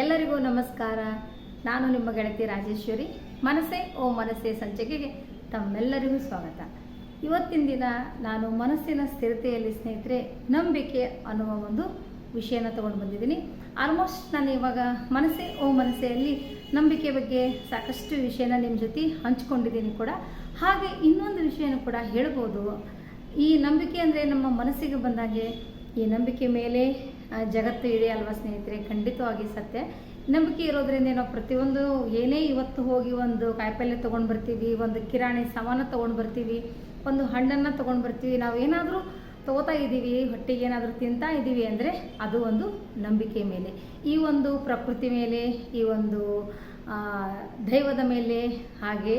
ಎಲ್ಲರಿಗೂ ನಮಸ್ಕಾರ. ನಾನು ನಿಮ್ಮ ಗೆಳತಿ ರಾಜೇಶ್ವರಿ. ಮನಸ್ಸೇ ಓ ಮನಸ್ಸೇ ಸಂಚಿಕೆಗೆ ತಮ್ಮೆಲ್ಲರಿಗೂ ಸ್ವಾಗತ. ಇವತ್ತಿನ ದಿನ ನಾನು ಮನಸ್ಸಿನ ಸ್ಥಿರತೆಯಲ್ಲಿ ಸ್ನೇಹಿತರೆ ನಂಬಿಕೆ ಅನ್ನುವ ಒಂದು ವಿಷಯನ ತಗೊಂಡು ಬಂದಿದ್ದೀನಿ. ಆಲ್ಮೋಸ್ಟ್ ನಾನು ಇವಾಗ ಮನಸ್ಸೇ ಓ ಮನಸ್ಸೆಯಲ್ಲಿ ನಂಬಿಕೆ ಬಗ್ಗೆ ಸಾಕಷ್ಟು ವಿಷಯನ ನಿಮ್ಮ ಜೊತೆ ಹಂಚ್ಕೊಂಡಿದ್ದೀನಿ ಕೂಡ. ಹಾಗೆ ಇನ್ನೊಂದು ವಿಷಯನೂ ಕೂಡ ಹೇಳ್ಬೋದು. ಈ ನಂಬಿಕೆ ಅಂದರೆ ನಮ್ಮ ಮನಸ್ಸಿಗೆ ಬಂದಾಗೆ ಈ ನಂಬಿಕೆ ಮೇಲೆ ಜಗತ್ತು ಇದೆ ಅಲ್ವಾ ಸ್ನೇಹಿತರೆ? ಖಂಡಿತವಾಗಿ ಸತ್ಯ. ನಂಬಿಕೆ ಇರೋದ್ರಿಂದ ನಾವು ಪ್ರತಿಯೊಂದು ಏನೇ ಇವತ್ತು ಹೋಗಿ ಒಂದು ಕಾಯಿಪಲ್ಯ ತೊಗೊಂಡು ಬರ್ತೀವಿ, ಒಂದು ಕಿರಾಣಿ ಸಾಮಾನು ತೊಗೊಂಡು ಬರ್ತೀವಿ, ಒಂದು ಹಣ್ಣನ್ನು ತೊಗೊಂಡು ಬರ್ತೀವಿ, ನಾವು ಏನಾದರೂ ತಗೋತಾ ಇದ್ದೀವಿ ಹೊಟ್ಟೆಗೆ ಏನಾದರೂ ತಿಂತಾ ಇದ್ದೀವಿ ಅಂದರೆ ಅದು ಒಂದು ನಂಬಿಕೆ ಮೇಲೆ. ಈ ಒಂದು ಪ್ರಕೃತಿ ಮೇಲೆ, ಈ ಒಂದು ದೈವದ ಮೇಲೆ ಹಾಗೆ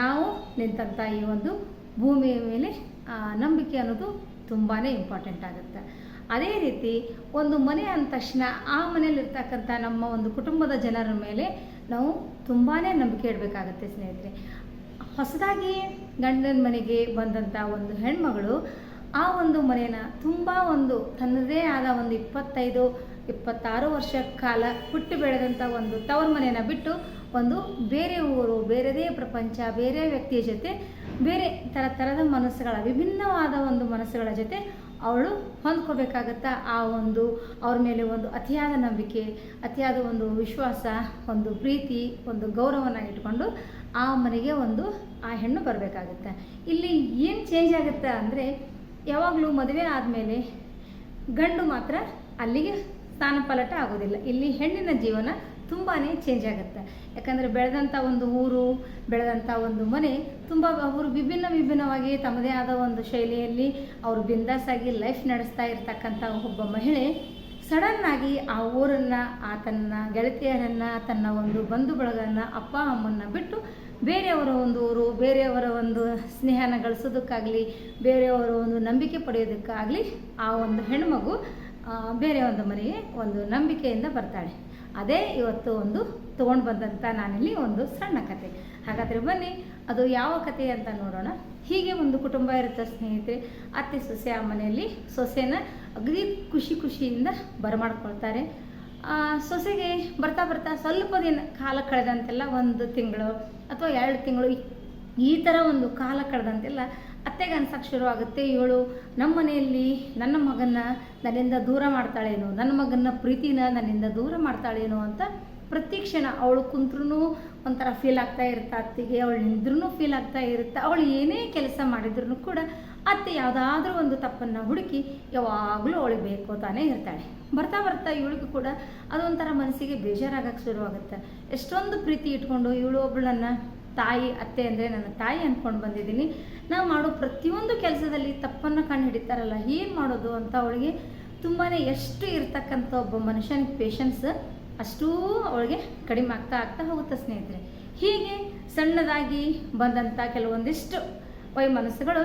ನಾವು ನಿಂತಂಥ ಈ ಒಂದು ಭೂಮಿಯ ಮೇಲೆ ನಂಬಿಕೆ ಅನ್ನೋದು ತುಂಬಾ ಇಂಪಾರ್ಟೆಂಟ್ ಆಗುತ್ತೆ. ಅದೇ ರೀತಿ ಒಂದು ಮನೆ ಅಂದ ತಕ್ಷಣ ಆ ಮನೆಯಲ್ಲಿರ್ತಕ್ಕಂಥ ನಮ್ಮ ಒಂದು ಕುಟುಂಬದ ಜನರ ಮೇಲೆ ನಾವು ತುಂಬಾ ನಂಬಿಕೆ ಇಡಬೇಕಾಗತ್ತೆ ಸ್ನೇಹಿತರೆ. ಹೊಸದಾಗಿ ಗಂಡನ ಮನೆಗೆ ಬಂದಂಥ ಒಂದು ಹೆಣ್ಮಗಳು ಆ ಒಂದು ಮನೆಯನ್ನು ತುಂಬ ಒಂದು ತನ್ನದೇ ಆದ ಒಂದು ಇಪ್ಪತ್ತೈದು, ಇಪ್ಪತ್ತಾರು ವರ್ಷ ಕಾಲ ಹುಟ್ಟಿ ಬೆಳೆದಂಥ ಒಂದು ತವರ ಮನೆಯನ್ನು ಬಿಟ್ಟು ಒಂದು ಬೇರೆ ಊರು, ಬೇರೆದೇ ಪ್ರಪಂಚ, ಬೇರೆ ವ್ಯಕ್ತಿಯ ಜೊತೆ ಬೇರೆ ಥರ ಥರದ ಮನಸ್ಸುಗಳ, ವಿಭಿನ್ನವಾದ ಒಂದು ಮನಸ್ಸುಗಳ ಜೊತೆ ಅವಳು ಹೊಂದ್ಕೋಬೇಕಾಗತ್ತಾ ಆ ಒಂದು ಅವ್ರ ಮೇಲೆ ಒಂದು ಅತಿಯಾದ ನಂಬಿಕೆ, ಅತಿಯಾದ ಒಂದು ವಿಶ್ವಾಸ, ಒಂದು ಪ್ರೀತಿ, ಒಂದು ಗೌರವನ ಇಟ್ಕೊಂಡು ಆ ಮನೆಗೆ ಒಂದು ಆ ಹೆಣ್ಣು ಬರಬೇಕಾಗತ್ತೆ. ಇಲ್ಲಿ ಏನು ಚೇಂಜ್ ಆಗುತ್ತೆ ಅಂದರೆ ಯಾವಾಗಲೂ ಮದುವೆ ಆದಮೇಲೆ ಗಂಡು ಮಾತ್ರ ಅಲ್ಲಿಗೆ ಸ್ಥಾನಪಲಟ ಆಗೋದಿಲ್ಲ. ಇಲ್ಲಿ ಹೆಣ್ಣಿನ ಜೀವನ ತುಂಬಾ ಚೇಂಜ್ ಆಗುತ್ತೆ. ಯಾಕಂದರೆ ಬೆಳೆದಂಥ ಒಂದು ಊರು ಬೆಳೆದಂಥ ಒಂದು ಮನೆ ತುಂಬ ಅವರು ವಿಭಿನ್ನ ವಿಭಿನ್ನವಾಗಿ ತಮ್ಮದೇ ಆದ ಒಂದು ಶೈಲಿಯಲ್ಲಿ ಅವರು ಬಿಂದಾಸಾಗಿ ಲೈಫ್ ನಡೆಸ್ತಾ ಇರ್ತಕ್ಕಂಥ ಒಬ್ಬ ಮಹಿಳೆ ಸಡನ್ನಾಗಿ ಆ ಊರನ್ನು, ಆ ತನ್ನ ಗೆಳತಿಯರನ್ನು, ತನ್ನ ಒಂದು ಬಂಧು ಬಳಗನ್ನು ಅಪ್ಪ, ಅಮ್ಮನ್ನ ಬಿಟ್ಟು ಬೇರೆಯವರ ಒಂದು ಊರು, ಬೇರೆಯವರ ಒಂದು ಸ್ನೇಹನ ಗಳಿಸೋದಕ್ಕಾಗಲಿ, ಬೇರೆಯವರ ಒಂದು ನಂಬಿಕೆ ಪಡೆಯೋದಕ್ಕಾಗಲಿ ಆ ಒಂದು ಹೆಣ್ಮಗು ಬೇರೆ ಒಂದು ಮನೆಗೆ ಒಂದು ನಂಬಿಕೆಯಿಂದ ಬರ್ತಾಳೆ. ಅದೇ ಇವತ್ತು ಒಂದು ತೊಗೊಂಡು ಬಂದಂಥ ನಾನಿಲ್ಲಿ ಒಂದು ಸಣ್ಣ ಕತೆ. ಹಾಗಾದರೆ ಬನ್ನಿ, ಅದು ಯಾವ ಕತೆ ಅಂತ ನೋಡೋಣ. ಹೀಗೆ ಒಂದು ಕುಟುಂಬ ಇರುತ್ತೆ ಸ್ನೇಹಿತರೆ. ಅತ್ತೆ ಸೊಸೆ ಆ ಮನೆಯಲ್ಲಿ ಸೊಸೆನ ಅಗ್ರಿ ಖುಷಿ ಖುಷಿಯಿಂದ ಬರಮಾಡ್ಕೊಳ್ತಾರೆ. ಸೊಸೆಗೆ ಬರ್ತಾ ಬರ್ತಾ ಸ್ವಲ್ಪ ದಿನ ಕಾಲ ಕಳೆದಂತೆಲ್ಲ ಒಂದು ತಿಂಗಳು ಅಥವಾ ಎರಡು ತಿಂಗಳು ಈ ಥರ ಒಂದು ಕಾಲ ಕಳೆದಂತೆಲ್ಲ ಅತ್ತೆಗೆ ಅನ್ಸಕ್ಕೆ ಶುರು ಆಗುತ್ತೆ. ಇವಳು ನಮ್ಮ ಮನೆಯಲ್ಲಿ ನನ್ನ ಮಗನ್ನ ನನ್ನಿಂದ ದೂರ ಮಾಡ್ತಾಳೇನೋ, ನನ್ನ ಮಗನ ಪ್ರೀತಿನ ನನ್ನಿಂದ ದೂರ ಮಾಡ್ತಾಳೇನೋ ಅಂತ ಪ್ರತಿ ಕ್ಷಣ ಅವಳು ಕುಂತ್ರೂ ಒಂಥರ ಫೀಲ್ ಆಗ್ತಾ ಇರುತ್ತೆ. ಅತ್ತಿಗೆ ಅವಳು ನಿಂದ್ರೂ ಫೀಲ್ ಆಗ್ತಾ ಇರುತ್ತೆ. ಅವಳು ಏನೇ ಕೆಲಸ ಮಾಡಿದ್ರು ಕೂಡ ಅತ್ತೆ ಯಾವುದಾದ್ರೂ ಒಂದು ತಪ್ಪನ್ನು ಹುಡುಕಿ ಯಾವಾಗಲೂ ಅವಳಿಗೆ ಬೇಕು ತಾನೇ ಇರ್ತಾಳೆ. ಬರ್ತಾ ಬರ್ತಾ ಇವಳಿಗೂ ಕೂಡ ಅದೊಂಥರ ಮನಸ್ಸಿಗೆ ಬೇಜಾರಾಗಕ್ಕೆ ಶುರುವಾಗುತ್ತೆ. ಎಷ್ಟೊಂದು ಪ್ರೀತಿ ಇಟ್ಕೊಂಡು ಇವಳು ಒಬ್ಬಳನ್ನ ತಾಯಿ, ಅತ್ತೆ ಅಂದರೆ ನನ್ನ ತಾಯಿ ಅಂದ್ಕೊಂಡು ಬಂದಿದ್ದೀನಿ. ನಾವು ಮಾಡೋ ಪ್ರತಿಯೊಂದು ಕೆಲಸದಲ್ಲಿ ತಪ್ಪನ್ನು ಕಂಡು ಹಿಡಿತಾರಲ್ಲ ಏನು ಮಾಡೋದು ಅಂತ ಅವಳಿಗೆ ತುಂಬಾ ಎಷ್ಟು ಇರ್ತಕ್ಕಂಥ ಒಬ್ಬ ಮನುಷ್ಯನ ಪೇಷನ್ಸ್ ಅಷ್ಟೂ ಅವಳಿಗೆ ಕಡಿಮೆ ಆಗ್ತಾ ಆಗ್ತಾ ಹೋಗುತ್ತೆ ಸ್ನೇಹಿತರೆ. ಹೀಗೆ ಸಣ್ಣದಾಗಿ ಬಂದಂಥ ಕೆಲವೊಂದಿಷ್ಟು ವೈಮನಸ್ಸುಗಳು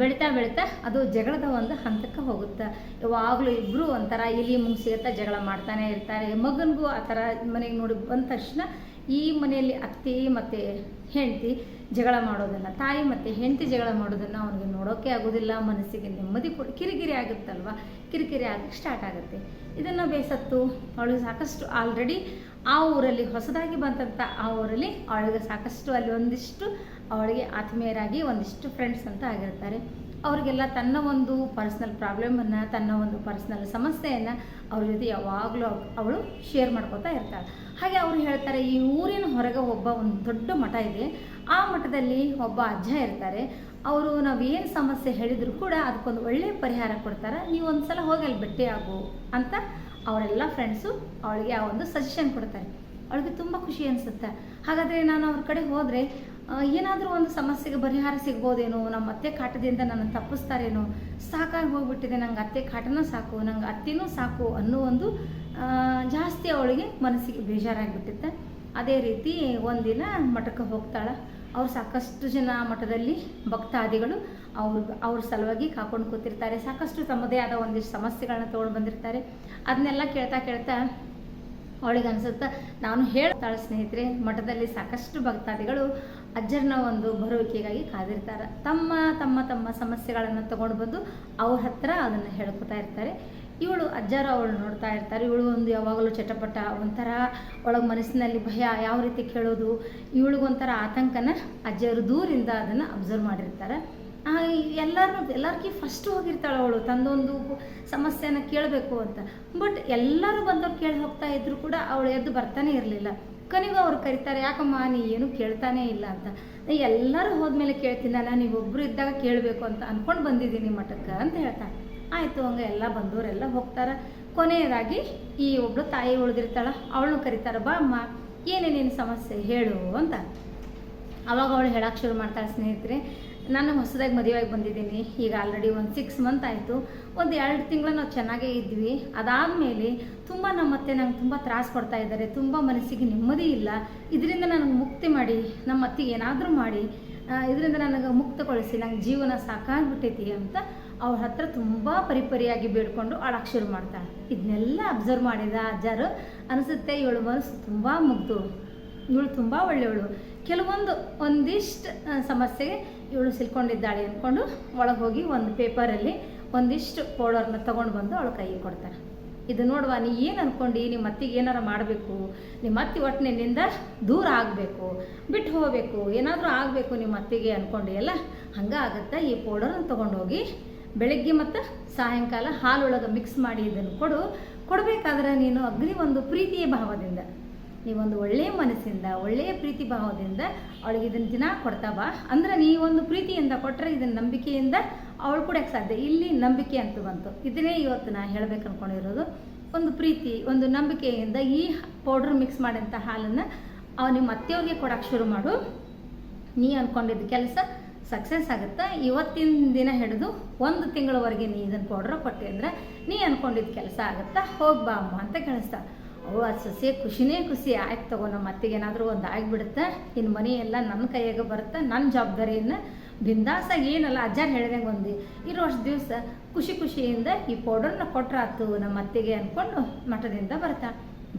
ಬೆಳೀತಾ ಬೆಳೀತಾ ಅದು ಜಗಳದ ಒಂದು ಹಂತಕ್ಕೆ ಹೋಗುತ್ತೆ. ಯಾವಾಗಲೂ ಇಬ್ಬರು ಒಂಥರ ಇಲಿ ಮುಂಗ್ಸಿಗತ್ತ ಜಗಳ ಮಾಡ್ತಾನೆ ಇರ್ತಾರೆ. ಮಗನಿಗೂ ಆ ಥರ ಮನೆಗೆ ನೋಡಿ ಬಂದ ತಕ್ಷಣ ಈ ಮನೆಯಲ್ಲಿ ಅತ್ತೆ ಮತ್ತು ಹೆಂಡತಿ ಜಗಳ ಮಾಡೋದನ್ನು, ತಾಯಿ ಮತ್ತು ಹೆಂಡತಿ ಜಗಳ ಮಾಡೋದನ್ನು ಅವನಿಗೆ ನೋಡೋಕ್ಕೆ ಆಗೋದಿಲ್ಲ, ಮನಸ್ಸಿಗೆ ನೆಮ್ಮದಿ ಕೊಡಿ, ಕಿರಿಕಿರಿ ಆಗುತ್ತಲ್ವ? ಕಿರಿಕಿರಿ ಆಗಕ್ಕೆ ಸ್ಟಾರ್ಟ್ ಆಗುತ್ತೆ. ಇದನ್ನು ಬೇಸತ್ತು ಅವಳು ಸಾಕಷ್ಟು ಆಲ್ರೆಡಿ ಆ ಊರಲ್ಲಿ ಹೊಸದಾಗಿ ಬಂದಂಥ ಆ ಊರಲ್ಲಿ ಅವಳಿಗೆ ಸಾಕಷ್ಟು ಅಲ್ಲಿ ಒಂದಿಷ್ಟು, ಅವಳಿಗೆ ಆತ್ಮೀಯರಾಗಿ ಒಂದಿಷ್ಟು ಫ್ರೆಂಡ್ಸ್ ಅಂತ ಆಗಿರ್ತಾರೆ. ಅವರಿಗೆಲ್ಲ ತನ್ನ ಒಂದು ಪರ್ಸ್ನಲ್ ಪ್ರಾಬ್ಲಮನ್ನು ತನ್ನ ಒಂದು ಪರ್ಸ್ನಲ್ ಸಮಸ್ಯೆಯನ್ನು ಅವ್ರ ಜೊತೆ ಯಾವಾಗಲೂ ಅವಳು ಶೇರ್ ಮಾಡ್ಕೋತಾ ಇರ್ತಾಳೆ. ಹಾಗೆ ಅವರು ಹೇಳ್ತಾರೆ, ಈ ಊರಿನ ಹೊರಗೆ ಒಬ್ಬ ಒಂದು ದೊಡ್ಡ ಮಠ ಇದೆ. ಆ ಮಠದಲ್ಲಿ ಒಬ್ಬ ಅಜ್ಜ ಇರ್ತಾರೆ. ಅವರು ನಾವು ಏನು ಸಮಸ್ಯೆ ಹೇಳಿದರೂ ಕೂಡ ಅದಕ್ಕೊಂದು ಒಳ್ಳೆಯ ಪರಿಹಾರ ಕೊಡ್ತಾರೆ. ನೀವು ಒಂದು ಸಲ ಹೋಗಿ ಅಲ್ಲಿ ಭೇಟಿ ಆಗು ಅಂತ ಅವರೆಲ್ಲ ಫ್ರೆಂಡ್ಸು ಅವಳಿಗೆ ಆ ಒಂದು ಸಜೆಷನ್ ಕೊಡ್ತಾರೆ. ಅವಳಿಗೆ ತುಂಬ ಖುಷಿ ಅನಿಸುತ್ತೆ. ಹಾಗಾದರೆ ನಾನು ಅವ್ರ ಕಡೆ ಹೋದರೆ ಏನಾದರೂ ಒಂದು ಸಮಸ್ಯೆಗೆ ಪರಿಹಾರ ಸಿಗ್ಬೋದೇನೋ, ನಮ್ಮ ಅತ್ತೆ ಕಾಟದಿಂದ ನನ್ನ ತಪ್ಪಿಸ್ತಾರೇನೋ, ಸಾಕಾಗಿ ಹೋಗ್ಬಿಟ್ಟಿದೆ, ನಂಗೆ ಅತ್ತೆ ಕಾಟನೂ ಸಾಕು, ನಂಗೆ ಅತ್ತೆನೂ ಸಾಕು ಅನ್ನೋ ಒಂದು ಜಾಸ್ತಿ ಅವಳಿಗೆ ಮನಸ್ಸಿಗೆ ಬೇಜಾರಾಗಿಬಿಟ್ಟಿತ್ತೆ. ಅದೇ ರೀತಿ ಒಂದಿನ ಮಠಕ್ಕೆ ಹೋಗ್ತಾಳೆ. ಅವ್ರು ಸಾಕಷ್ಟು ಜನ ಮಠದಲ್ಲಿ ಭಕ್ತಾದಿಗಳು, ಅವ್ರ ಅವ್ರ ಸಲುವಾಗಿ ಕಾಕೊಂಡು ಕೂತಿರ್ತಾರೆ. ಸಾಕಷ್ಟು ತಮ್ಮದೇ ಆದ ಒಂದಿಷ್ಟು ಸಮಸ್ಯೆಗಳನ್ನ ತೊಗೊಂಡು ಬಂದಿರ್ತಾರೆ. ಅದನ್ನೆಲ್ಲ ಕೇಳ್ತಾ ಕೇಳ್ತಾ ಅವಳಿಗೆ ಅನ್ಸುತ್ತೆ ನಾನು ಹೇಳ್ತಾಳೆ ಸ್ನೇಹಿತರೆ, ಮಠದಲ್ಲಿ ಸಾಕಷ್ಟು ಭಕ್ತಾದಿಗಳು ಅಜ್ಜರನ ಒಂದು ಬರುವಿಕೆಗಾಗಿ ಕಾದಿರ್ತಾರೆ. ತಮ್ಮ ತಮ್ಮ ತಮ್ಮ ಸಮಸ್ಯೆಗಳನ್ನು ತಗೊಂಡು ಬಂದು ಅವ್ರ ಹತ್ರ ಅದನ್ನು ಹೇಳ್ಕೊತಾ ಇರ್ತಾರೆ. ಇವಳು ಅಜ್ಜಾರ ಅವಳು ನೋಡ್ತಾ ಇರ್ತಾರೆ. ಇವಳು ಒಂದು ಯಾವಾಗಲೂ ಚಟಪಟ, ಒಂಥರ ಒಳಗೆ ಮನಸ್ಸಿನಲ್ಲಿ ಭಯ ಯಾವ ರೀತಿ ಕೇಳೋದು ಇವಳಿಗೊಂಥರ ಆತಂಕನ ಅಜ್ಜರು ದೂರಿಂದ ಅದನ್ನು ಅಬ್ಸರ್ವ್ ಮಾಡಿರ್ತಾರೆ. ಎಲ್ಲರೂ ಎಲ್ಲರಿಗೂ ಫಸ್ಟ್ ಹೋಗಿರ್ತಾಳೆ ಅವಳು, ತಂದೊಂದು ಸಮಸ್ಯೆನ ಕೇಳಬೇಕು ಅಂತ. ಬಟ್ ಎಲ್ಲರೂ ಬಂದವ್ರು ಕೇಳಿ ಹೋಗ್ತಾ ಇದ್ರು ಕೂಡ ಅವಳು ಎದ್ದು ಬರ್ತಾನೆ ಇರಲಿಲ್ಲ. ಕೊನೆಗೂ ಅವ್ರು ಕರೀತಾರೆ, ಯಾಕಮ್ಮ, ನೀ ಏನು ಕೇಳ್ತಾನೆ ಇಲ್ಲ ಅಂತ. ಎಲ್ಲರೂ ಹೋದ್ಮೇಲೆ ಕೇಳ್ತೀನಲ್ಲ ನೀವೊಬ್ಬರು ಇದ್ದಾಗ ಕೇಳಬೇಕು ಅಂತ ಅಂದ್ಕೊಂಡು ಬಂದಿದ್ದೀನಿ ಮಠಕ್ಕೆ, ಅಂತ ಹೇಳ್ತಾಳೆ. ಆಯಿತು, ಹಂಗೆ ಎಲ್ಲ ಬಂದವರೆಲ್ಲ ಹೋಗ್ತಾರೆ. ಕೊನೆಯದಾಗಿ ಈ ಒಬ್ಳು ತಾಯಿ ಉಳಿದಿರ್ತಾಳ, ಅವಳನ್ನು ಕರೀತಾರೆ ಬಾ ಅಮ್ಮ ಏನೇನೇನು ಸಮಸ್ಯೆ ಹೇಳು, ಅಂತ. ಅವಾಗ ಅವಳು ಹೇಳಕ್ಕೆ ಶುರು ಮಾಡ್ತಾಳೆ, ಸ್ನೇಹಿತರೆ ನಾನು ಹೊಸದಾಗಿ ಮದುವೆಯಾಗಿ ಬಂದಿದ್ದೀನಿ. ಈಗ ಆಲ್ರೆಡಿ ಒಂದು ಸಿಕ್ಸ್ ಮಂತ್ ಆಯಿತು. ಒಂದು ಎರಡು ತಿಂಗಳು ನಾವು ಚೆನ್ನಾಗೇ ಇದ್ವಿ. ಅದಾದಮೇಲೆ ತುಂಬ ನಮ್ಮ ಅತ್ತೆ ನಂಗೆ ತುಂಬ ತ್ರಾಸು ಕೊಡ್ತಾ ಇದ್ದಾರೆ. ತುಂಬ ಮನಸ್ಸಿಗೆ ನೆಮ್ಮದಿ ಇಲ್ಲ. ಇದರಿಂದ ನನಗೆ ಮುಕ್ತಿ ಮಾಡಿ ನಮ್ಮ ಅತ್ತಿಗೆ ಏನಾದರೂ ಮಾಡಿ ಇದರಿಂದ ನನಗೆ ಮುಕ್ತಗೊಳಿಸಿ, ನಂಗೆ ಜೀವನ ಸಾಕಾಗ್ಬಿಟ್ಟೈತಿ ಅಂತ ಅವ್ರ ಹತ್ರ ತುಂಬ ಪರಿಪರಿಯಾಗಿ ಬೇಡ್ಕೊಂಡು ಅಳಕ್ಕೆ ಶುರು ಮಾಡ್ತಾಳೆ. ಇದನ್ನೆಲ್ಲ ಅಬ್ಸರ್ವ್ ಮಾಡಿದ ಅಜ್ಜಾರು ಅನಿಸುತ್ತೆ ಇವಳು ಮನಸ್ಸು ತುಂಬ ಮುಗ್ದು, ಇವಳು ತುಂಬ ಒಳ್ಳೆಯವಳು. ಕೆಲವೊಂದು ಒಂದಿಷ್ಟು ಸಮಸ್ಯೆಗೆ ಇವಳು ಸಿಲ್ಕೊಂಡಿದ್ದಾಳೆ ಅಂದ್ಕೊಂಡು ಒಳಗೆ ಹೋಗಿ ಒಂದು ಪೇಪರಲ್ಲಿ ಒಂದಿಷ್ಟು ಪೌಡರ್ನ ತೊಗೊಂಡು ಬಂದು ಅವಳು ಕೈಗೆ ಕೊಡ್ತಾರೆ ಇದು ನೋಡುವ, ನೀ ಏನು ಅಂದ್ಕೊಂಡು ನಿಮ್ಮ ಅತ್ತಿಗೆ ಏನಾರು ಮಾಡಬೇಕು? ನಿಮ್ಮ ಅತ್ತಿ ನಿನ್ನಿಂದ ದೂರ ಆಗಬೇಕು, ಬಿಟ್ಟು ಹೋಗಬೇಕು, ಏನಾದರೂ ಆಗಬೇಕು ನಿಮ್ಮ ಅತ್ತಿಗೆ ಅಂದ್ಕೊಂಡು ಎಲ್ಲ ಹಂಗೆ ಆಗುತ್ತೆ? ಈ ಪೌಡರ್ನ ತೊಗೊಂಡೋಗಿ ಬೆಳಗ್ಗೆ ಮತ್ತು ಸಾಯಂಕಾಲ ಹಾಲೊಳಗೆ ಮಿಕ್ಸ್ ಮಾಡಿ ಇದನ್ನು ಕೊಡು. ಕೊಡಬೇಕಾದ್ರೆ ನೀನು ಅಗ್ನಿ ಒಂದು ಪ್ರೀತಿಯ ಭಾವದಿಂದ. ನೀವೊಂದು ಒಳ್ಳೆಯ ಮನಸ್ಸಿಂದ, ಒಳ್ಳೆಯ ಪ್ರೀತಿ ಭಾವದಿಂದ ಅವಳಿಗೆ ಇದನ್ನು ದಿನ ಕೊಡ್ತಾ ಬಾ. ಅಂದ್ರೆ ನೀವೊಂದು ಪ್ರೀತಿಯಿಂದ ಕೊಟ್ಟರೆ ಇದನ್ನು ನಂಬಿಕೆಯಿಂದ ಅವಳು ಕೊಡೋಕ್ಕೆ ಸಾಧ್ಯ. ಇಲ್ಲಿ ನಂಬಿಕೆ ಅಂತ ಬಂತು. ಇದನ್ನೇ ಇವತ್ತು ನಾ ಹೇಳ್ಬೇಕು ಅನ್ಕೊಂಡಿರೋದು. ಒಂದು ಪ್ರೀತಿ, ಒಂದು ನಂಬಿಕೆಯಿಂದ ಈ ಪೌಡ್ರ್ ಮಿಕ್ಸ್ ಮಾಡಿದಂಥ ಹಾಲನ್ನು ಅವ ನಿಮ್ಮ ಅತ್ತೆಯವ್ರಿಗೆ ಕೊಡೋಕೆ ಶುರು ಮಾಡು. ನೀ ಅಂದ್ಕೊಂಡಿದ್ದ ಕೆಲಸ ಸಕ್ಸಸ್ ಆಗುತ್ತೆ? ಇವತ್ತಿನ ದಿನ ಹಿಡಿದು ಒಂದು ತಿಂಗಳವರೆಗೆ ನೀ ಇದನ್ನು ಪೌಡ್ರ್ ಕೊಟ್ಟೆ ಅಂದ್ರೆ ನೀ ಅಂದ್ಕೊಂಡಿದ್ದ ಕೆಲಸ ಆಗುತ್ತಾ? ಹೋಗಿ ಬಾ ಅಮ್ಮ ಅಂತ ಕೇಳಿಸ್ತಾ. ಅವು ಆ ಖುಷಿನೇ ಖುಷಿ ಆಯ್ತು ತಗೋ, ನಮ್ಮ ಏನಾದರೂ ಒಂದು ಆಗಿಬಿಡುತ್ತೆ? ಇನ್ನು ಮನೆ ಎಲ್ಲ ನನ್ನ ಕೈಯಾಗ ಬರುತ್ತೆ? ನನ್ನ ಜವಾಬ್ದಾರಿಯನ್ನು ಬಿಂದಾಸಾಗಿ ಏನಲ್ಲ, ಅಜ್ಜಾರು ಹೇಳ್ದಂಗೆ ಒಂದು ಇರುವಷ್ಟು ದಿವಸ ಖುಷಿ ಖುಷಿಯಿಂದ ಈ ಪೌಡರ್ನ ಕೊಟ್ರಾತು, ನಮ್ಮ ಅತ್ತಿಗೆ ಅಂದ್ಕೊಂಡು ಮಠದಿಂದ ಬರ್ತಾ.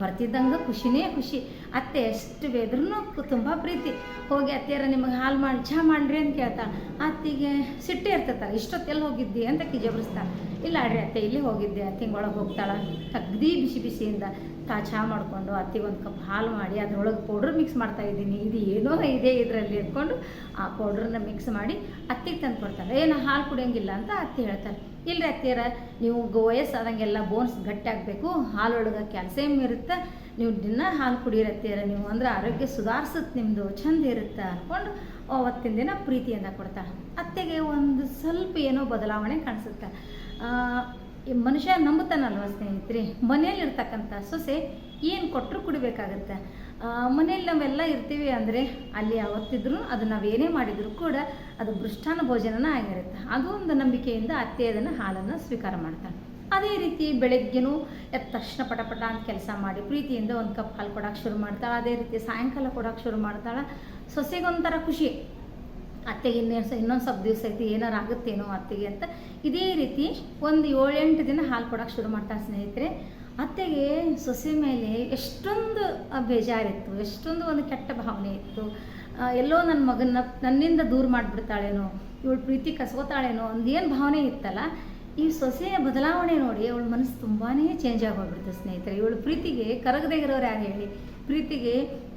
ಬರ್ತಿದ್ದಂಗೆ ಖುಷಿನೇ ಖುಷಿ. ಅತ್ತೆ ಎಷ್ಟು ಬೇದ್ರೂ ತುಂಬ ಪ್ರೀತಿ. ಹೋಗಿ ಅತ್ತೆಯರ ನಿಮಗೆ ಹಾಲು ಮಾಡಿ ಚಹಾ ಮಾಡ್ರಿ ಅಂತ ಕೇಳ್ತಾ ಅತ್ತಿಗೆ ಸಿಟ್ಟೆ ಇರ್ತೈತೆ, ಇಷ್ಟೊತ್ತೆಲ್ಲ ಹೋಗಿದ್ದಿ? ಅಂತ ಕಿಜಬರಿಸ್ತಾಳೆ ಇಲ್ಲ ಅಡ್ರಿ ಅತ್ತೆ, ಇಲ್ಲಿ ಹೋಗಿದ್ದೆ ತಿಂಗಳೊಳಗೆ ಹೋಗ್ತಾಳೆ. ತಗ್ದಿ ಬಿಸಿ ಬಿಸಿಯಿಂದ ತಾ ಚಹಾ ಮಾಡಿಕೊಂಡು ಅತ್ತಿಗೆ ಒಂದು ಕಪ್ ಹಾಲು ಮಾಡಿ ಅದರೊಳಗೆ ಪೌಡ್ರ್ ಮಿಕ್ಸ್ ಮಾಡ್ತಾ ಇದ್ದೀನಿ. ಇದು ಏನೋ ಇದೆ ಇದರಲ್ಲಿ ಇಟ್ಕೊಂಡು ಆ ಪೌಡ್ರನ್ನ ಮಿಕ್ಸ್ ಮಾಡಿ ಅತ್ತಿಗೆ ತಂದು ಕೊಡ್ತಾಳೆ ಏನು ಹಾಲು ಕುಡಿಯೋಂಗಿಲ್ಲ ಅಂತ ಅತ್ತೆ ಹೇಳ್ತಾರೆ. ಇಲ್ಲರಿ ಅತ್ತಿಯರ, ನೀವು ವಯಸ್ಸಾದಂಗೆಲ್ಲ ಬೋನ್ಸ್ ಗಟ್ಟಿ ಆಗಬೇಕು ಹಾಲೊಳಗೆ ಕ್ಯಾಲ್ಸಿಯಂ ಇರುತ್ತೆ, ನೀವು ದಿನ ಹಾಲು ಕುಡಿಯಿರತ್ತೀರ ನೀವು ಅಂದ್ರೆ ಆರೋಗ್ಯ ಸುಧಾರಿಸುತ್ತೆ ನಿಮ್ಮದು ಚಂದ ಇರುತ್ತೆ ಅಂದ್ಕೊಂಡು ಅವತ್ತಿನ ದಿನ ಪ್ರೀತಿಯಿಂದ ಕೊಡ್ತಾಳೆ ಅತ್ತೆಗೆ ಒಂದು ಸ್ವಲ್ಪ ಏನೋ ಬದಲಾವಣೆ ಕಾಣಿಸುತ್ತೆ. ಮನುಷ್ಯ ನಂಬುತ್ತಾನಲ್ವ ಸ್ನೇಹಿತರೆ? ಮನೆಯಲ್ಲಿರ್ತಕ್ಕಂಥ ಸೊಸೆ ಏನು ಕೊಟ್ಟರು ಕುಡಿಬೇಕಾಗತ್ತೆ? ಮನೇಲಿ ನಾವೆಲ್ಲ ಇರ್ತೀವಿ ಅಂದರೆ ಅಲ್ಲಿ ಯಾವತ್ತಿದ್ರೂ ಅದು ನಾವೇನೇ ಮಾಡಿದರೂ ಕೂಡ ಅದು ಭೃಷ್ಟಾನ ಭೋಜನನ ಆಗಿರುತ್ತೆ. ಅದು ಒಂದು ನಂಬಿಕೆಯಿಂದ ಅತ್ತೆ ಅದನ್ನು ಹಾಲನ್ನು ಸ್ವೀಕಾರ ಮಾಡ್ತಾಳೆ. ಅದೇ ರೀತಿ ಬೆಳಗ್ಗೆನೂ ಎದ್ದ ತಕ್ಷಣ ಪಟ ಪಟ ಅಂತ ಕೆಲಸ ಮಾಡಿ ಪ್ರೀತಿಯಿಂದ ಒಂದು ಕಪ್ ಹಾಲು ಕೊಡೋಕೆ ಶುರು ಮಾಡ್ತಾಳೆ. ಅದೇ ರೀತಿ ಸಾಯಂಕಾಲ ಕೊಡೋಕೆ ಶುರು ಮಾಡ್ತಾಳೆ. ಸೊಸೆಗೊಂಥರ ಖುಷಿ. ಅತ್ತೆಗೆ ಇನ್ನೇನು ಇನ್ನೊಂದು ಸ್ವಲ್ಪ ದಿವಸ ಐತಿ ಏನಾರು ಆಗುತ್ತೇನೋ ಅತ್ತೆಗೆ ಅಂತ. ಇದೇ ರೀತಿ ಒಂದು ಏಳೆಂಟು ದಿನ ಹಾಲು ಕೊಡೋಕೆ ಶುರು ಮಾಡ್ತಾಳೆ ಸ್ನೇಹಿತರೆ. ಅತ್ತೆಗೆ ಸೊಸೆ ಮೇಲೆ ಎಷ್ಟೊಂದು ಬೇಜಾರಿತ್ತು, ಎಷ್ಟೊಂದು ಒಂದು ಕೆಟ್ಟ ಭಾವನೆ ಇತ್ತು. ಎಲ್ಲೋ ನನ್ನ ಮಗನ ನನ್ನಿಂದ ದೂರ ಮಾಡಿಬಿಡ್ತಾಳೇನೋ, ಇವಳು ಪ್ರೀತಿ ಕಸ್ಕೋತಾಳೇನೋ, ಒಂದೇನು ಭಾವನೆ ಇತ್ತಲ್ಲ, ಈ ಸೊಸೆಯ ಬದಲಾವಣೆ ನೋಡಿ ಅವಳ ಮನಸ್ಸು ತುಂಬಾ ಚೇಂಜ್ ಆಗೋಗ್ಬಿಡ್ತು ಸ್ನೇಹಿತರೆ. ಇವಳು ಪ್ರೀತಿಗೆ ಕರಗದೇ ಇರೋರು ಯಾರು ಹೇಳಿ? ಪ್ರೀತಿಗೆ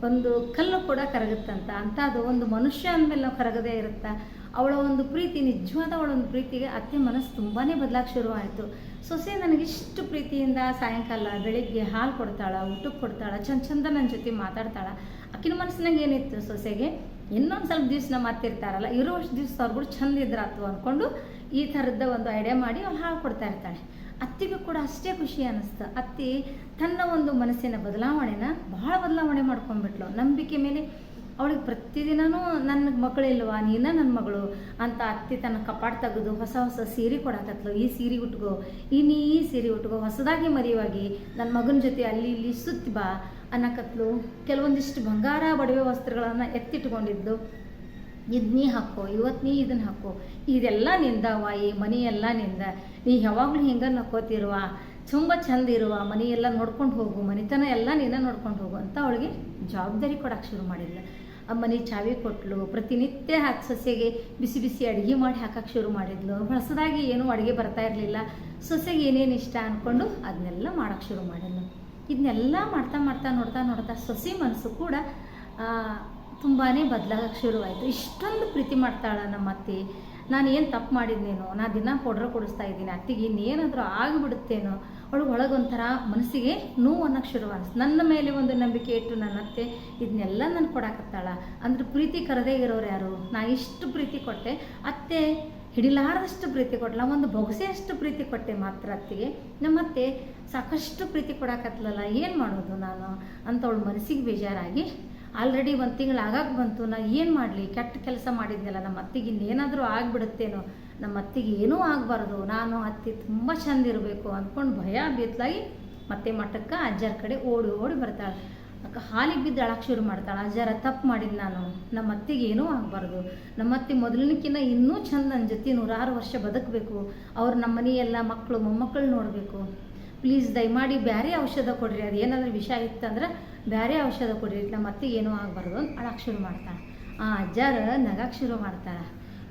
ಒಂದು ಕಲ್ಲು ಕೂಡ ಕರಗುತ್ತಂತ. ಅಂಥದ್ದು ಒಂದು ಮನುಷ್ಯ ಅಂದಮೇಲೆ ನಾವು ಕರಗದೇ ಇರುತ್ತಾ? ಅವಳ ಒಂದು ಪ್ರೀತಿ, ನಿಜವಾದ ಅವಳ ಒಂದು ಪ್ರೀತಿಗೆ ಅತ್ತೆ ಮನಸ್ಸು ತುಂಬಾ ಬದಲಾಗ ಶುರುವಾಯಿತು. ಸೊಸೆ ನನಗಿಷ್ಟು ಪ್ರೀತಿಯಿಂದ ಸಾಯಂಕಾಲ ಬೆಳಿಗ್ಗೆ ಹಾಲು ಕೊಡ್ತಾಳೆ, ಊಟಕ್ಕೆ ಕೊಡ್ತಾಳೆ, ಚಂದ ಚಂದ ನನ್ನ ಜೊತೆ ಮಾತಾಡ್ತಾಳ. ಅಕ್ಕಿನ ಮನಸ್ಸಿನಾಗ ಏನಿತ್ತು ಸೊಸೆಗೆ? ಇನ್ನೊಂದು ಸ್ವಲ್ಪ ದಿವ್ಸ ನಮ್ಮ ಇರೋ ವರ್ಷ ದಿವ್ಸ ಅವ್ರುಗಳು ಚಂದ ಇದ್ರಾತು ಅಂದ್ಕೊಂಡು ಈ ಥರದ ಒಂದು ಐಡಿಯಾ ಮಾಡಿ ಅವ್ಳು ಹಾಳು ಕೊಡ್ತಾ ಇರ್ತಾಳೆ. ಅತ್ತಿಗೂ ಕೂಡ ಅಷ್ಟೇ ಖುಷಿ ಅನ್ನಿಸ್ತು ಅತ್ತಿ ತನ್ನ ಒಂದು ಮನಸ್ಸಿನ ಬದಲಾವಣೆನ ಬಹಳ ಬದಲಾವಣೆ ಮಾಡ್ಕೊಂಡ್ಬಿಟ್ಲು. ನಂಬಿಕೆ ಮೇಲೆ ಅವಳಿಗೆ ಪ್ರತಿದಿನವೂ ನನ್ನ ಮಕ್ಕಳಿಲ್ವಾ ನೀನ ನನ್ನ ಮಗಳು ಅಂತ ಅತ್ತಿ ತನ್ನ ಕಪಾಟ್ ತೆಗೆದು ಹೊಸ ಹೊಸ ಸೀರೆ ಕೊಡಕತ್ಲು ಈ ಸೀರೆ ಉಟ್ಕೋ, ಇನ್ನು ಈ ಸೀರೆ ಉಟ್ಕೋ, ಹೊಸದಾಗಿ ಮರೆಯುವಾಗಿ ನನ್ನ ಮಗನ ಜೊತೆ ಅಲ್ಲಿ ಇಲ್ಲಿ ಸುತ್ತಿ ಬಾ ಅನ್ನಕತ್ಲು. ಕೆಲವೊಂದಿಷ್ಟು ಬಂಗಾರ ಬಡವೆ ವಸ್ತ್ರಗಳನ್ನು ಎತ್ತಿಟ್ಕೊಂಡಿದ್ದು ಇದು ನೀ ಹಾಕೋ ಇವತ್ತು ನೀ ಇದನ್ನು ಹಾಕೋ, ಇದೆಲ್ಲ ನಿಂದವ ಈ ಮನೆಯೆಲ್ಲ ನಿಂದ. ನೀ ಯಾವಾಗಲೂ ಹಿಂಗೆ ನಕ್ಕೋತಿರುವ? ತುಂಬ ಚಂದ ಇರುವ ಮನೆಯೆಲ್ಲ ನೋಡ್ಕೊಂಡು ಹೋಗು, ಮನೆತನ ಎಲ್ಲ ನೀನ ನೋಡ್ಕೊಂಡು ಹೋಗು ಅಂತ ಅವಳಿಗೆ ಜವಾಬ್ದಾರಿ ಕೊಡೋಕೆ ಶುರು ಮಾಡಿದ್ಲು. ಆ ಮನೆ ಚಾವಿ ಕೊಟ್ಲು, ಪ್ರತಿನಿತ್ಯ ಹಾಕಿ ಸೊಸೆಗೆ ಬಿಸಿ ಬಿಸಿ ಅಡುಗೆ ಮಾಡಿ ಹಾಕಕ್ಕೆ ಶುರು ಮಾಡಿದ್ಲು. ಹೊಸದಾಗಿ ಏನೂ ಅಡುಗೆ ಬರ್ತಾ ಇರಲಿಲ್ಲ. ಸೊಸೆಗೆ ಏನೇನು ಇಷ್ಟ ಅಂದ್ಕೊಂಡು ಅದನ್ನೆಲ್ಲ ಮಾಡೋಕ್ಕೆ ಶುರು ಮಾಡಿದ್ಲು. ಇದನ್ನೆಲ್ಲ ಮಾಡ್ತಾ ಮಾಡ್ತಾ ನೋಡ್ತಾ ನೋಡ್ತಾ ಸೊಸೆ ಮನಸ್ಸು ಕೂಡ ತುಂಬಾ ಬದಲಾಗಕ್ಕೆ ಶುರುವಾಯಿತು. ಇಷ್ಟೊಂದು ಪ್ರೀತಿ ಮಾಡ್ತಾಳೆ ನಮ್ಮ ಅತ್ತೆ. ನಾನು ಏನು ತಪ್ಪು ಮಾಡಿದ್ನೇನೋ, ನಾ ದಿನ ಪೌಡ್ರ್ ಕೊಡಿಸ್ತಾ ಇದ್ದೀನಿ, ಅತ್ತಿಗೆ ಇನ್ನೇನಾದರೂ ಆಗಿಬಿಡುತ್ತೇನೋ ಅವಳು ಒಳಗೊಂಥರ ಮನಸ್ಸಿಗೆ ನೋವು ಅನ್ನೋಕ್ಕೆ ಶುರುವಾಯಿತು ನನ್ನ ಮೇಲೆ ಒಂದು ನಂಬಿಕೆ ಇಟ್ಟು ನನ್ನ ಅತ್ತೆ ಇದನ್ನೆಲ್ಲ ನಾನು ಕೊಡಕತ್ತಾಳ. ಅಂದ್ರೆ ಪ್ರೀತಿ ಕರೆದೇ ಇರೋರು ಯಾರು? ನಾ ಇಷ್ಟು ಪ್ರೀತಿ ಕೊಟ್ಟೆ. ಅತ್ತೆ ಹಿಡಿಲಾರದಷ್ಟು ಪ್ರೀತಿ ಕೊಟ್ಟಲ್ಲ ಒಂದು ಬೊಗಸೆಯಷ್ಟು ಪ್ರೀತಿ ಕೊಟ್ಟೆ ಮಾತ್ರ ಅತ್ತಿಗೆ. ನಮ್ಮ ಅತ್ತೆ ಸಾಕಷ್ಟು ಪ್ರೀತಿ ಕೊಡಕತ್ತಲಲ್ಲ ಏನು ಮಾಡೋದು ನಾನು? ಅಂತ ಅವಳು ಮನಸ್ಸಿಗೆ ಬೇಜಾರಾಗಿ, ಆಲ್ರೆಡಿ ಒಂದು ತಿಂಗಳು ಆಗಾಗ ಬಂತು. ನಾ ಏನು ಮಾಡಲಿ? ಕೆಟ್ಟ ಕೆಲಸ ಮಾಡಿದ್ನಲ್ಲ, ನಮ್ಮ ಅತ್ತಿಗೆ ಇನ್ನೇನಾದರೂ ಆಗಿಬಿಡುತ್ತೇನೋ? ನಮ್ಮ ಅತ್ತಿಗೆ ಏನೂ ಆಗಬಾರ್ದು, ನಾನು ಅತ್ತಿ ತುಂಬ ಚಂದ ಇರಬೇಕು ಅಂದ್ಕೊಂಡು ಭಯ ಬಿತ್ತಲಾಗಿ ಮತ್ತೆ ಮಠಕ್ಕೆ ಅಜ್ಜರ ಕಡೆ ಓಡಿ ಓಡಿ ಬರ್ತಾಳೆ. ಅಕ್ಕ ಹಾಲಿಗೆ ಬಿದ್ದು ಅಳಕ್ಕೆ ಶುರು ಮಾಡ್ತಾಳೆ. ಅಜ್ಜರ ತಪ್ಪು ಮಾಡಿದ್ದು ನಾನು. ನಮ್ಮ ಅತ್ತಿಗೆ ಏನೂ ಆಗಬಾರ್ದು. ನಮ್ಮ ಅತ್ತೆ ಮೊದಲಿನಕ್ಕಿಂತ ಇನ್ನೂ ಚಂದ ನನ್ನ ಜೊತೆ ನೂರಾರು ವರ್ಷ ಬದುಕಬೇಕು. ಅವ್ರು ನಮ್ಮ ಮನೆಯೆಲ್ಲ ಮಕ್ಕಳು ಮೊಮ್ಮಕ್ಕಳು ನೋಡಬೇಕು. ಪ್ಲೀಸ್ ದಯಮಾಡಿ ಬೇರೆ ಔಷಧ ಕೊಡ್ರಿ. ಅದು ಏನಾದರೂ ವಿಷ ಇತ್ತಂದ್ರೆ ಬೇರೆ ಔಷಧ ಕೊಡ್ರಿ. ನಮ್ಮ ಅತ್ತಿಗೆ ಏನೂ ಆಗಬಾರ್ದು ಅಂತ ಅಳಕ್ಕೆ ಶುರು ಮಾಡ್ತಾಳೆ. ಆ ಅಜ್ಜಾರ ನಗಕ್ಕೆ ಶುರು ಮಾಡ್ತಾಳೆ.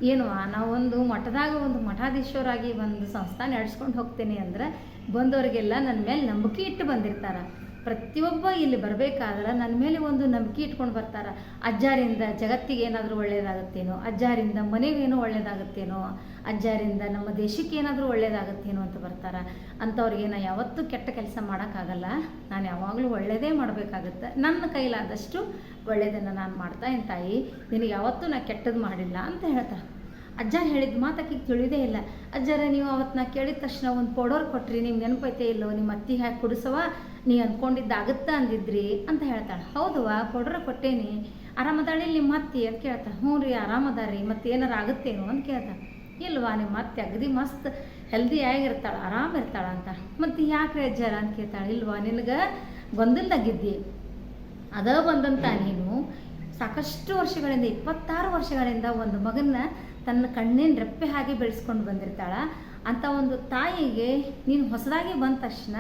ಏನು ನಾವೊಂದು ಮಠದಾಗ ಒಂದು ಮಠಾಧೀಶ್ವರಾಗಿ ಒಂದು ಸಂಸ್ಥಾನ ನಡೆಸ್ಕೊಂಡು ಹೋಗ್ತೀನಿ ಅಂದ್ರೆ ಬಂದವರಿಗೆಲ್ಲ ನನ್ನ ಮೇಲೆ ನಂಬಿಕೆ ಇಟ್ಟು ಬಂದಿರ್ತಾರೆ. ಪ್ರತಿಯೊಬ್ಬ ಇಲ್ಲಿ ಬರಬೇಕಾದ್ರೆ ನನ್ನ ಮೇಲೆ ಒಂದು ನಂಬಿಕೆ ಇಟ್ಕೊಂಡು ಬರ್ತಾರೆ. ಅಜ್ಜಾರಿಂದ ಜಗತ್ತಿಗೆ ಏನಾದರೂ ಒಳ್ಳೆಯದಾಗುತ್ತೇನೋ ಅಜ್ಜಾರಿಂದ ಮನೆಗೇನೋ ಒಳ್ಳೆಯದಾಗುತ್ತೇನೋ ಅಜ್ಜಾರಿಂದ ನಮ್ಮ ದೇಶಕ್ಕೆ ಏನಾದರೂ ಒಳ್ಳೆಯದಾಗುತ್ತೇನೋ ಅಂತ ಬರ್ತಾರೆ. ಅಂಥವ್ರಿಗೆ ನಾನು ಯಾವತ್ತೂ ಕೆಟ್ಟ ಕೆಲಸ ಮಾಡೋಕ್ಕಾಗಲ್ಲ. ನಾನು ಯಾವಾಗಲೂ ಒಳ್ಳೆಯದೇ ಮಾಡಬೇಕಾಗುತ್ತೆ. ನನ್ನ ಕೈಲಾದಷ್ಟು ಒಳ್ಳೆಯದನ್ನು ನಾನು ಮಾಡ್ತಾ ಇನ್ ತಾಯಿ, ನಿನಗೆ ಯಾವತ್ತೂ ನಾನು ಕೆಟ್ಟದ್ದು ಮಾಡಿಲ್ಲ ಅಂತ ಹೇಳ್ತಾರೆ ಅಜ್ಜ ಹೇಳಿದ ಮಾತಕ್ಕೆ ತಿಳಿದೇ ಇಲ್ಲ. ಅಜ್ಜರ, ನೀವು ಅವತ್ತು ನಾ ಕೇಳಿದ ತಕ್ಷಣ ಒಂದು ಪೌಡರ್ ಕೊಟ್ರಿ ನಿಮ್ಗೆ ನೆನಪೈತೆ ಇಲ್ಲೋ ನಿಮ್ಮ ಅತ್ತಿ ಹಾಕಿ ಕುಡಿಸವ ನೀ ಅಂದ್ಕೊಂಡಿದ್ದಾಗುತ್ತಾ ಅಂದಿದ್ರಿ ಅಂತ ಹೇಳ್ತಾಳೆ. ಹೌದವಾ ಪೌಡರ್ ಕೊಟ್ಟೇನಿ. ಆರಾಮದಾಳಿ ನಿಮ್ಮ ಅತ್ತಿ ಅಂತ ಕೇಳ್ತಾಳೆ. ಹ್ಞೂ ರೀ, ಆರಾಮದಾರಿ, ಮತ್ತೆ ಏನಾರು ಆಗುತ್ತೇನೋ ಅಂತ ಕೇಳ್ತಾಳೆ. ಇಲ್ವಾ ನಿಮ್ಮ ಅತ್ತೆ ಅಗದಿ ಮಸ್ತ್ ಹೆಲ್ದಿ ಆಗಿರ್ತಾಳೆ, ಆರಾಮ ಇರ್ತಾಳೆ ಅಂತ. ಮತ್ತೆ ಯಾಕೆ ಅಜ್ಜರ ಅಂತ ಕೇಳ್ತಾಳೆ. ಇಲ್ವಾ, ನಿನಗೆ ಗೊಂದಲ್ದಾಗಿದ್ದಿ? ಅದ ಬಂದಂತ ನೀನು ಸಾಕಷ್ಟು ವರ್ಷಗಳಿಂದ, ಇಪ್ಪತ್ತಾರು ವರ್ಷಗಳಿಂದ ಒಂದು ಮಗನ್ನ ತನ್ನ ಕಣ್ಣಿನ ರೆಪ್ಪೆ ಹಾಗೆ ಬೆಳೆಸ್ಕೊಂಡು ಬಂದಿರ್ತಾಳ. ಅಂತ ಒಂದು ತಾಯಿಗೆ, ನೀನು ಹೊಸದಾಗಿ ಬಂದ ತಕ್ಷಣ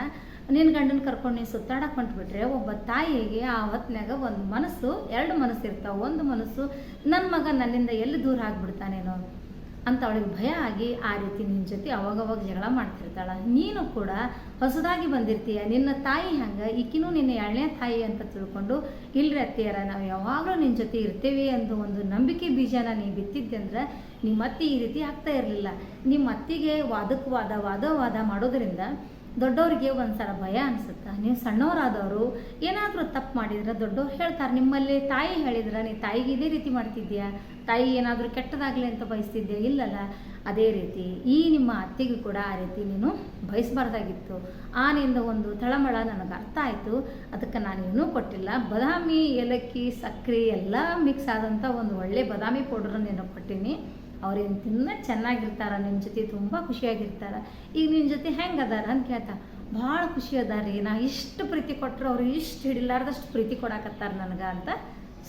ನಿನ್ನ ಗಂಡನ ಕರ್ಕೊಂಡು ನೀನು ಸುತ್ತಾಡಕ್ಕೆ ಹೊಂಟ್ಬಿಟ್ರೆ ಒಬ್ಬ ತಾಯಿಗೆ ಆ ಹೊತ್ನ್ಯಾಗ ಒಂದು ಮನಸ್ಸು, ಎರಡು ಮನಸ್ಸು ಇರ್ತಾವೆ ಒಂದು ಮನಸ್ಸು ನನ್ನ ಮಗ ನನ್ನಿಂದ ಎಲ್ಲಿ ದೂರ ಆಗ್ಬಿಡ್ತಾನೇನೋ ಅಂತ ಅವಳಿಗೆ ಭಯ ಆಗಿ ಆ ರೀತಿ ನಿನ್ನ ಜೊತೆ ಅವಾಗವಾಗ ಜಗಳ ಮಾಡ್ತಿರ್ತಾಳೆ. ನೀನು ಕೂಡ ಹೊಸದಾಗಿ ಬಂದಿರ್ತೀಯ. ನಿನ್ನ ತಾಯಿ ಹಂಗೆ, ಈಕಿನೂ ನಿನ್ನ ಎರಡನೇ ತಾಯಿ ಅಂತ ತಿಳ್ಕೊಂಡು, ಇಲ್ರಿ ಅತ್ತೆಯರ, ನಾವು ಯಾವಾಗಲೂ ನಿನ್ನ ಜೊತೆ ಇರ್ತೀವಿ ಅಂತ ಒಂದು ನಂಬಿಕೆ ಬೀಜನ ನೀವು ಬಿತ್ತಿದ್ದೆ ಅಂದ್ರೆ ನಿಮ್ಮ ಅತ್ತೆ ಈ ರೀತಿ ಆಗ್ತಾ ಇರಲಿಲ್ಲ. ನಿಮ್ಮ ಅತ್ತಿಗೆ ವಾದಕ್ಕೆ ವಾದ ವಾದ ವಾದ ಮಾಡೋದ್ರಿಂದ ದೊಡ್ಡವರಿಗೆ ಒಂದ್ಸಲ ಭಯ ಅನಿಸುತ್ತೆ? ನೀವು ಸಣ್ಣವರಾದವರು ಏನಾದರೂ ತಪ್ಪು ಮಾಡಿದ್ರೆ ದೊಡ್ಡವ್ರು ಹೇಳ್ತಾರೆ, ನಿಮ್ಮಲ್ಲಿ ತಾಯಿ ಹೇಳಿದ್ರೆ ನೀ ತಾಯಿಗೆ ಇದೇ ರೀತಿ ಮಾಡ್ತಿದ್ಯಾ ತಾಯಿ ಏನಾದರೂ ಕೆಟ್ಟದಾಗಲಿ ಅಂತ ಬಯಸ್ತಿದ್ಯಾ ಇಲ್ಲಲ್ಲ. ಅದೇ ರೀತಿ ಈ ನಿಮ್ಮ ಅತ್ತೆಗೂ ಕೂಡ ಆ ರೀತಿ ನೀನು ಬಯಸಬಾರ್ದಾಗಿತ್ತು. ನಿಂದ ಒಂದು ತಳಮಳ ನನಗೆ ಅರ್ಥ ಆಯಿತು. ಅದಕ್ಕೆ ನಾನು ಏನೂ ಕೊಟ್ಟಿಲ್ಲ. ಬದಾಮಿ ಏಲಕ್ಕಿ ಸಕ್ಕರೆ ಎಲ್ಲ ಮಿಕ್ಸ್ ಆದಂಥ ಒಂದು ಒಳ್ಳೆ ಬಾದಾಮಿ ಪೌಡ್ರನ್ನ ನಾನು ಕೊಟ್ಟೀನಿ. ಅವ್ರೇನು ತಿನ್ನ ಚೆನ್ನಾಗಿರ್ತಾರ ನಿನ್ನ ಜೊತೆ ತುಂಬ ಖುಷಿಯಾಗಿರ್ತಾರ. ಈಗ ನಿನ್ನ ಜೊತೆ ಹೆಂಗೆ ಅದಾರ ಅಂತ ಕೇಳ್ತಾ, ಭಾಳ ಖುಷಿ ಅದಾರ ನಾ ಇಷ್ಟು ಪ್ರೀತಿ ಕೊಟ್ಟರು ಅವ್ರು ಇಷ್ಟು ಹಿಡಿಲಾರ್ದಷ್ಟು ಪ್ರೀತಿ ಕೊಡಾಕತ್ತಾರ ನನಗೆ ಅಂತ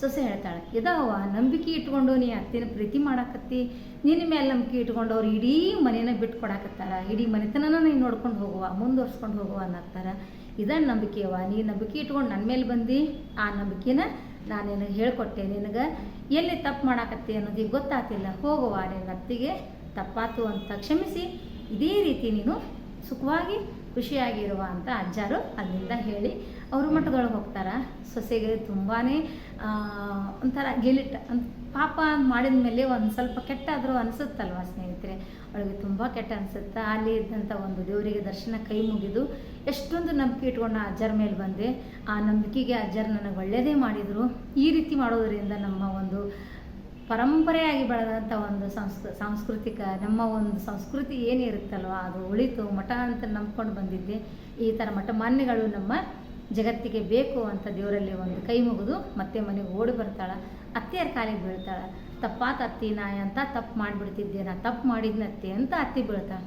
ಸೊಸೆ ಹೇಳ್ತಾಳೆ. ಇದಾವ ನಂಬಿಕೆ ಇಟ್ಕೊಂಡು ನೀ ಅತ್ತಿನ ಪ್ರೀತಿ ಮಾಡಾಕತ್ತಿ ನಿನ್ನ ಮೇಲೆ ನಂಬಿಕೆ ಇಟ್ಕೊಂಡು ಅವ್ರು ಇಡೀ ಮನೇನ ಬಿಟ್ಟು ಕೊಡಾಕತ್ತಾರ. ಇಡೀ ಮನೆತನನ ನೀನು ನೋಡ್ಕೊಂಡು ಹೋಗುವ, ಮುಂದುವರ್ಸ್ಕೊಂಡು ಹೋಗುವ ಅನ್ನತ್ತಾರ. ನಂಬಿಕೆ ನಂಬಿಕೆಯವ ನೀ ನಂಬಿಕೆ ಇಟ್ಕೊಂಡು ನನ್ನ ಮೇಲೆ ಬಂದು, ಆ ನಂಬಿಕೆನ ನಾನು ನಿನಗೆ ಹೇಳ್ಕೊಟ್ಟೆ. ನಿನಗೆ ಎಲ್ಲಿ ತಪ್ಪು ಮಾಡಾಕತ್ತಿ ಅನ್ನೋದಿಗೆ ಗೊತ್ತಾಗ್ತಿಲ್ಲ. ಹೋಗುವ ನಿನ್ನ ಅತ್ತಿಗೆ ತಪ್ಪಾತು ಅಂತ ಕ್ಷಮಿಸಿ. ಇದೇ ರೀತಿ ನೀನು ಸುಖವಾಗಿ ಖುಷಿಯಾಗಿರುವ ಅಂತ ಅಜ್ಜಾರು ಅಲ್ಲಿಂದ ಹೇಳಿ ಅವರು ಮಠದೊಳಗೆ ಹೋಗ್ತಾರೆ. ಸೊಸೆಗೆ ತುಂಬಾ ಒಂಥರ ಗೆಲಿಟ್ ಅಂತ ಪಾಪ ಮಾಡಿದ ಮೇಲೆ ಒಂದು ಸ್ವಲ್ಪ ಕೆಟ್ಟಾದರೂ ಅನಿಸುತ್ತಲ್ವ ಸ್ನೇಹಿತರೆ? ಅವಳಿಗೆ ತುಂಬ ಕೆಟ್ಟ ಅನಿಸುತ್ತೆ. ಅಲ್ಲಿ ಇದ್ದಂಥ ಒಂದು ದೇವರಿಗೆ ದರ್ಶನ ಕೈ ಮುಗಿದು ಎಷ್ಟೊಂದು ನಂಬಿಕೆ ಇಟ್ಕೊಂಡು ಆ ಅಜ್ಜರ ಮೇಲೆ ಬಂದೆ. ಆ ನಂಬಿಕೆಗೆ ಅಜ್ಜರು ನನಗೆ ಒಳ್ಳೆಯದೇ ಮಾಡಿದರು. ಈ ರೀತಿ ಮಾಡೋದರಿಂದ ನಮ್ಮ ಒಂದು ಪರಂಪರೆಯಾಗಿ ಬೆಳೆದಂಥ ಒಂದು ಸಂಸ್ಕೃ, ಸಾಂಸ್ಕೃತಿಕ, ನಮ್ಮ ಒಂದು ಸಂಸ್ಕೃತಿ ಏನಿರುತ್ತಲ್ವ ಅದು ಉಳಿತು ಮಠ ಅಂತ ನಂಬ್ಕೊಂಡು ಬಂದಿದ್ದೆ. ಈ ಥರ ಮಠ ಮಾನ್ಯಗಳು ನಮ್ಮ ಜಗತ್ತಿಗೆ ಬೇಕು ಅಂತ ದೇವರಲ್ಲಿ ಒಂದು ಕೈ ಮುಗಿದು ಮತ್ತೆ ಮನೆಗೆ ಓಡಿ ಬರ್ತಾಳೆ. ಅತ್ತೆಯರ ಕಾಲಿಗೆ ಬೀಳ್ತಾಳೆ. ತಪ್ಪಾತ ಅತ್ತಿ, ನಾ ಅಂತ ತಪ್ಪು ಮಾಡಿಬಿಡ್ತಿದ್ದೆ, ನಾ ತಪ್ಪು ಮಾಡಿದ್ನತ್ತೆ ಅಂತ ಅತ್ತಿ ಬೀಳ್ತಾಳೆ.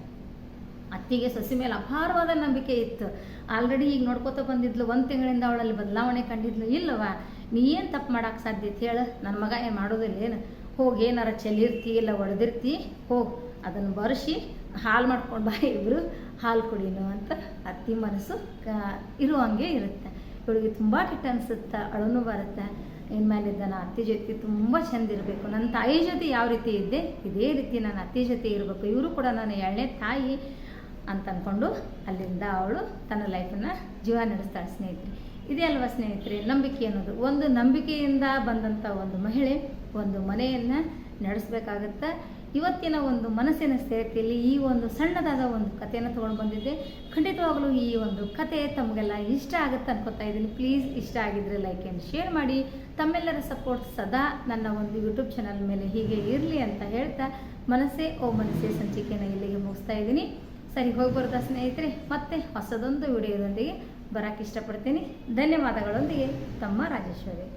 ಅತ್ತಿಗೆ ಸಸಿ ಮೇಲೆ ಅಪಾರವಾದ ನಂಬಿಕೆ ಇತ್ತು. ಆಲ್ರೆಡಿ ಈಗ ನೋಡ್ಕೋತ ಬಂದಿದ್ಲು, ಒಂದು ತಿಂಗಳಿಂದ ಅವಳಲ್ಲಿ ಬದಲಾವಣೆ ಕಂಡಿದ್ಲು, ಇಲ್ಲವ? ನೀ ಏನು ತಪ್ಪು ಮಾಡೋಕೆ ಸಾಧ್ಯತೆ ಹೇಳು? ನನ್ನ ಮಗ ಏನು ಮಾಡೋದಿಲ್ಲ ಏನು? ಹೋಗಿ ಏನಾರ ಚೆಲ್ಲಿರ್ತಿ ಇಲ್ಲ ಒಡೆದಿರ್ತಿ, ಹೋಗಿ. ಅದನ್ನು ಬರೆಸಿ ಹಾಲು ಮಾಡ್ಕೊಂಡು ಬಾ ಇಬ್ಬರು ಹಾಲು ಕುಡಿನು ಅಂತ ಅತ್ತಿ ಮನಸ್ಸು ಕ ಇರುವಂಗೆ ಇರುತ್ತೆ. ಇವಳಿಗೆ ತುಂಬ ಕೆಟ್ಟ ಅನಿಸುತ್ತೆ, ಅಳುನು ಬರುತ್ತೆ. ಇನ್ಮೇಲಿದ್ದ ನಾನು ಅತ್ತಿ ಜೊತೆ ತುಂಬ ಚೆಂದ ಇರಬೇಕು. ನನ್ನ ತಾಯಿ ಜೊತೆ ಯಾವ ರೀತಿ ಇದ್ದೆ, ಇದೇ ರೀತಿ ನನ್ನ ಅತ್ತಿ ಜೊತೆ ಇರಬೇಕು. ಇವರು ಕೂಡ ನನ್ನ ಎರಡನೇ ತಾಯಿ ಅಂತ ಅಂದ್ಕೊಂಡು ಅಲ್ಲಿಂದ ಅವಳು ತನ್ನ ಲೈಫನ್ನು ಜೀವ ನಡೆಸ್ತಾಳೆ ಸ್ನೇಹಿತರೆ. ಇದೇ ಅಲ್ವಾ ಸ್ನೇಹಿತರೆ? ನಂಬಿಕೆ ಅನ್ನೋದು. ಒಂದು ನಂಬಿಕೆಯಿಂದ ಬಂದಂಥ ಒಂದು ಮಹಿಳೆ ಒಂದು ಮನೆಯನ್ನು ನಡೆಸಬೇಕಾಗತ್ತೆ, ಇವತ್ತಿನ ಒಂದು ಮನಸ್ಸಿನ ಸ್ಥಿತಿಯಲ್ಲಿ ಈ ಒಂದು ಸಣ್ಣದಾದ ಒಂದು ಕಥೆಯನ್ನು ತೊಗೊಂಡು ಬಂದಿದ್ದೆ. ಖಂಡಿತವಾಗಲೂ ಈ ಒಂದು ಕತೆ ತಮಗೆಲ್ಲ ಇಷ್ಟ ಆಗುತ್ತೆ ಅನ್ಕೋತಾ ಇದ್ದೀನಿ. ಪ್ಲೀಸ್ ಇಷ್ಟ ಆಗಿದ್ರೆ ಲೈಕ್ ಆ್ಯಂಡ್ ಶೇರ್ ಮಾಡಿ. ತಮ್ಮೆಲ್ಲರ ಸಪೋರ್ಟ್ ಸದಾ ನನ್ನ ಒಂದು ಯೂಟ್ಯೂಬ್ ಚಾನಲ್ ಮೇಲೆ ಹೀಗೆ ಇರಲಿ ಅಂತ ಹೇಳ್ತಾ ಮನಸ್ಸೇ, ಓ ಮನಸ್ಸೇ ಸಂಚಿಕೆಯನ್ನು ಇಲ್ಲಿಗೆ ಮುಗಿಸ್ತಾ ಇದ್ದೀನಿ. ಸರಿ ಹೋಗಿ ಬರ್ತಾ ಸ್ನೇಹಿತರೆ? ಮತ್ತೆ ಹೊಸದೊಂದು ವಿಡಿಯೋದೊಂದಿಗೆ ಬರಕ್ಕೆ ಇಷ್ಟಪಡ್ತೀನಿ. ಧನ್ಯವಾದಗಳೊಂದಿಗೆ ತಮ್ಮ ರಾಜೇಶ್ವರಿ.